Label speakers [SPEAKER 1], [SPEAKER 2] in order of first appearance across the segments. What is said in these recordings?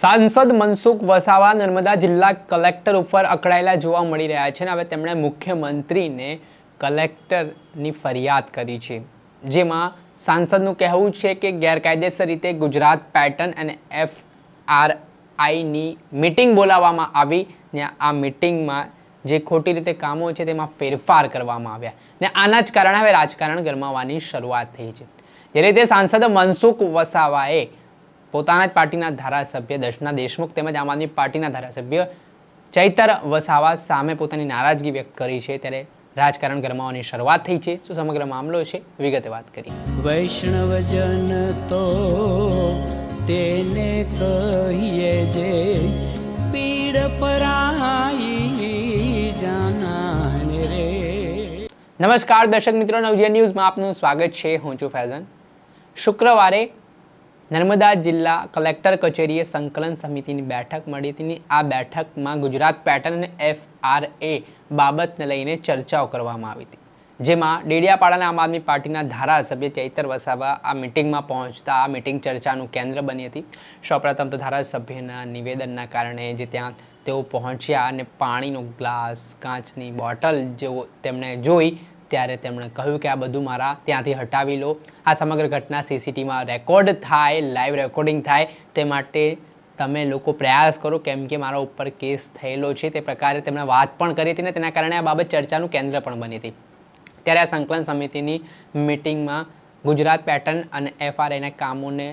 [SPEAKER 1] સાંસદ મનસુખ વસાવા નર્મદા જિલ્લા કલેક્ટર ઉપર અકળાયેલા જોવા મળી રહ્યા છે અને હવે તેમણે મુખ્યમંત્રીને કલેક્ટરની ફરિયાદ કરી છે. જેમાં સાંસદનું કહેવું છે કે ગેરકાયદેસર રીતે ગુજરાત પેટર્ન અને એફ આર આઈની મિટિંગ બોલાવવામાં આવી ને આ મિટિંગમાં જે ખોટી રીતે કામો છે તેમાં ફેરફાર કરવામાં આવ્યા ને આના જ કારણે હવે રાજકારણ ગરમાવાની શરૂઆત થઈ છે. જે રીતે સાંસદ મનસુખ વસાવાએ પોતાના જ પાર્ટીના ધારાસભ્ય દર્શના દેશમુખ તેમજ આમ આદમી પાર્ટીના ધારાસભ્ય ચૈતર વસાવા સામે પોતાની નારાજગી વ્યક્ત કરી છે. ત્યારે રાજકારણ ગરમાવાની શરૂઆત થઈ છે. શું સમગ્ર મામલો છે? વિગતે વાત કરી
[SPEAKER 2] વૈષ્ણવજન તો તેને કહીએ જે પીડ પરાઈ જાનાને રે.
[SPEAKER 1] નમસ્કાર દર્શક મિત્રો નવજીવન ન્યૂઝમાં આપનું સ્વાગત છે. હું છું ફૈઝન. શુક્રવારે નર્મદા જિલ્લા કલેક્ટર કચેરીએ સંકલન સમિતિની બેઠક મળી. હતી આ બેઠકમાં ગુજરાત પેટર્ન અને એફ આર એ બાબતને લઈને ચર્ચાઓ કરવામાં આવી હતી. જેમાં ડેડિયાપાડાના આમ આદમી પાર્ટીના ધારાસભ્ય ચૈતર વસાવા આ મિટિંગમાં પહોંચતા આ મિટિંગ ચર્ચાનું કેન્દ્ર બની હતી. સૌપ્રથમ તો ધારાસભ્યના નિવેદનના કારણે જે ત્યાં તેઓ પહોંચ્યા અને પાણીનો ગ્લાસ, કાચની બોટલ જેવો તેમણે જોઈ ત્યારે તેમણે કહ્યું કે આ બધું મારા ત્યાંથી હટાવી લો. આ સમગ્ર ઘટના સીસીટીવીમાં રેકોર્ડ થાય, લાઈવ રેકોર્ડિંગ થાય, તે માટે તમે લોકો પ્રયાસ કરો કેમ કે મારા ઉપર કેસ થયેલો છે. તે પ્રકારે તેમણે વાત પણ કરી હતી ને તેના કારણે આ બાબત ચર્ચાનું કેન્દ્ર પણ બની હતી. ત્યારે આ સંકલન સમિતિની મિટિંગમાં ગુજરાત પેટર્ન અને એફઆરઆઈના કામોને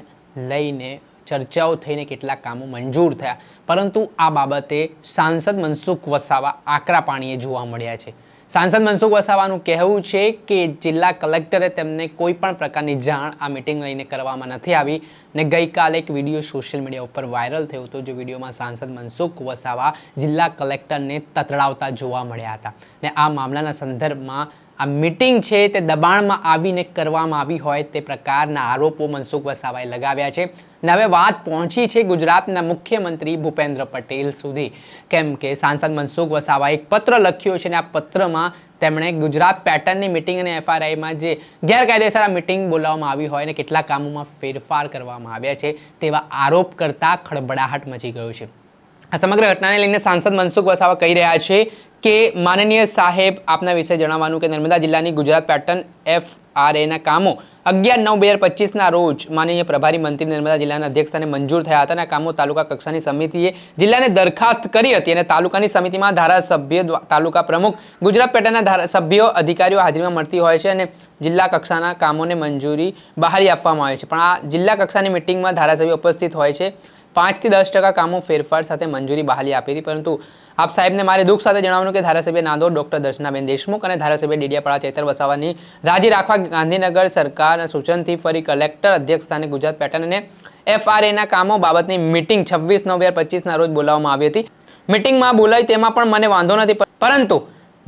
[SPEAKER 1] લઈને ચર્ચાઓ થઈને કેટલાક કામો મંજૂર થયા. પરંતુ આ બાબતે સાંસદ મનસુખ વસાવા આકરા પાણીએ જોવા મળ્યા છે. સાંસદ મનસુખ વસાવાનું કહેવું છે કે જિલ્લા કલેક્ટરે તેમને કોઈ પણ પ્રકારની જાણ આ મિટિંગ લઈને કરવામાં નથી આવી ને ગઈકાલે એક વીડિયો સોશિયલ મીડિયા ઉપર વાયરલ થયો હતો. જે વિડીયોમાં સાંસદ મનસુખ વસાવા જિલ્લા કલેક્ટરને તતડાવતા જોવા મળ્યા હતા. ને આ મામલાના સંદર્ભમાં આ મિટિંગ છે તે દબાણમાં આવીને કરવામાં આવી હોય તે પ્રકારના આરોપો મનસુખ વસાવાએ લગાવ્યા છે. અને હવે વાત પહોંચી છે ગુજરાતના મુખ્યમંત્રી ભૂપેન્દ્ર પટેલ સુધી. કેમ કે સાંસદ મનસુખ વસાવાએ એક પત્ર લખ્યો છે અને આ પત્રમાં તેમણે ગુજરાત પેટર્નની મિટિંગ અને એફઆરઆઈમાં જે ગેરકાયદેસર આ મિટિંગ બોલાવવામાં આવી હોય અને કેટલા કામોમાં ફેરફાર કરવામાં આવ્યા છે તેવા આરોપ કરતા ખળબડાહટ મચી ગયો છે. આ સમગ્ર ઘટનાને લઈને સાંસદ મનસુખ વસાવા કહી રહ્યા છે કે માનનીય સાહેબ, આપના વિશે જણાવવાનું કે નર્મદા જિલ્લાની ગુજરાત પેટર્ન એફ આર એના કામો અગિયાર નવ બે હજાર પચીસના રોજ માનનીય પ્રભારી મંત્રી નર્મદા જિલ્લાના અધ્યક્ષસ્થાને મંજૂર થયા હતા અને કામો તાલુકા કક્ષાની સમિતિએ જિલ્લાને દરખાસ્ત કરી હતી અને તાલુકાની સમિતિમાં ધારાસભ્ય તાલુકા પ્રમુખ, ગુજરાત પેટર્નના ધારાસભ્યો, અધિકારીઓ હાજરીમાં મળતી હોય છે અને જિલ્લા કક્ષાના કામોને મંજૂરી બહારી આપવામાં આવે છે. પણ આ જિલ્લા કક્ષાની મિટિંગમાં ધારાસભ્યો ઉપસ્થિત હોય છે. પાંચથી દસ ટકા કામો ફેરફાર સાથે મંજૂરી બહાલી આપી હતી, પરંતુ આપ સાહેબને મારે દુઃખ સાથે જણાવવાનું કે ધારાસભ્ય નાંદોડ ડોક્ટર દર્શનાબેન દેશમુખ અને ધારાસભ્ય ડેડિયાપાડા ચેતર વસાવાની રાજી રાખવા ગાંધીનગર સરકારના સૂચનથી ફરી કલેક્ટર અધ્યક્ષ સ્થાને ગુજરાત પેટર્ન અને એફઆરએના કામો બાબતની મિટિંગ છવ્વીસ નવ બે હજાર પચીસના રોજ બોલાવવામાં આવી હતી. મિટિંગમાં બોલાઈ તેમાં પણ મને વાંધો નથી, પરંતુ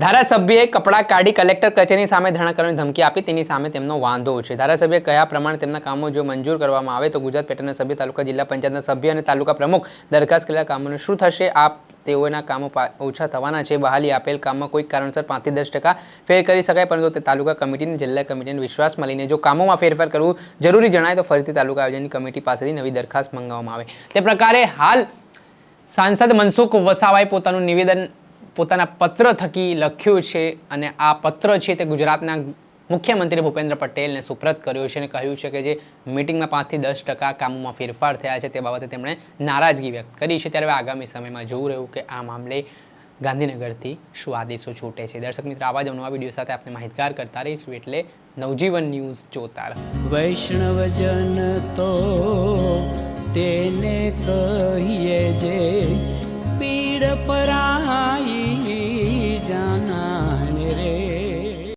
[SPEAKER 1] ધારાસભ્યએ કપડાં કાઢી કલેક્ટર કચેરી સામે ધરણા કરવાની ધમકી આપી. તેની સામે તેમનો વાંધો છે. ધારાસભ્ય કયા પ્રમાણે તેમના કામો જો મંજૂર કરવામાં આવે તો ગુજરાત પેટર્નના સભ્ય, તાલુકા જિલ્લા પંચાયતના સભ્ય અને તાલુકા પ્રમુખ દરખાસ્ત કરેલા કામોનું શું થશે? આ તેઓના કામો ઓછા થવાના છે. બહાલી આપેલ કામમાં કોઈ કારણસર પાંચથી દસ ટકા ફેર કરી શકાય, પરંતુ તે તાલુકા કમિટીને, જિલ્લા કમિટીને વિશ્વાસમાં લઈને જો કામોમાં ફેરફાર કરવું જરૂરી જણાય તો ફરીથી તાલુકા આયોજનની કમિટી પાસેથી નવી દરખાસ્ત મંગાવવામાં આવે. તે પ્રકારે હાલ સાંસદ મનસુખ વસાવાએ પોતાનું નિવેદન પોતાના પત્ર થકી લખ્યું છે અને આ પત્ર છે તે ગુજરાતના મુખ્યમંત્રી ભૂપેન્દ્ર પટેલને સુપ્રત કર્યો છે અને કહ્યું છે કે જે મિટિંગમાં પાંચથી દસ ટકા કામોમાં ફેરફાર થયા છે તે બાબતે તેમણે નારાજગી વ્યક્ત કરી છે. ત્યારે આગામી સમયમાં જોવું રહ્યું કે આ મામલે ગાંધીનગરથી શું આદેશો છૂટે છે. દર્શક મિત્ર, આવા જ નવા વીડિયો સાથે આપણે માહિતગાર કરતા રહીશું એટલે નવજીવન ન્યૂઝ જોતા
[SPEAKER 2] વૈષ્ણવજન તો તેને કહીએ જે પીડ પરાઈ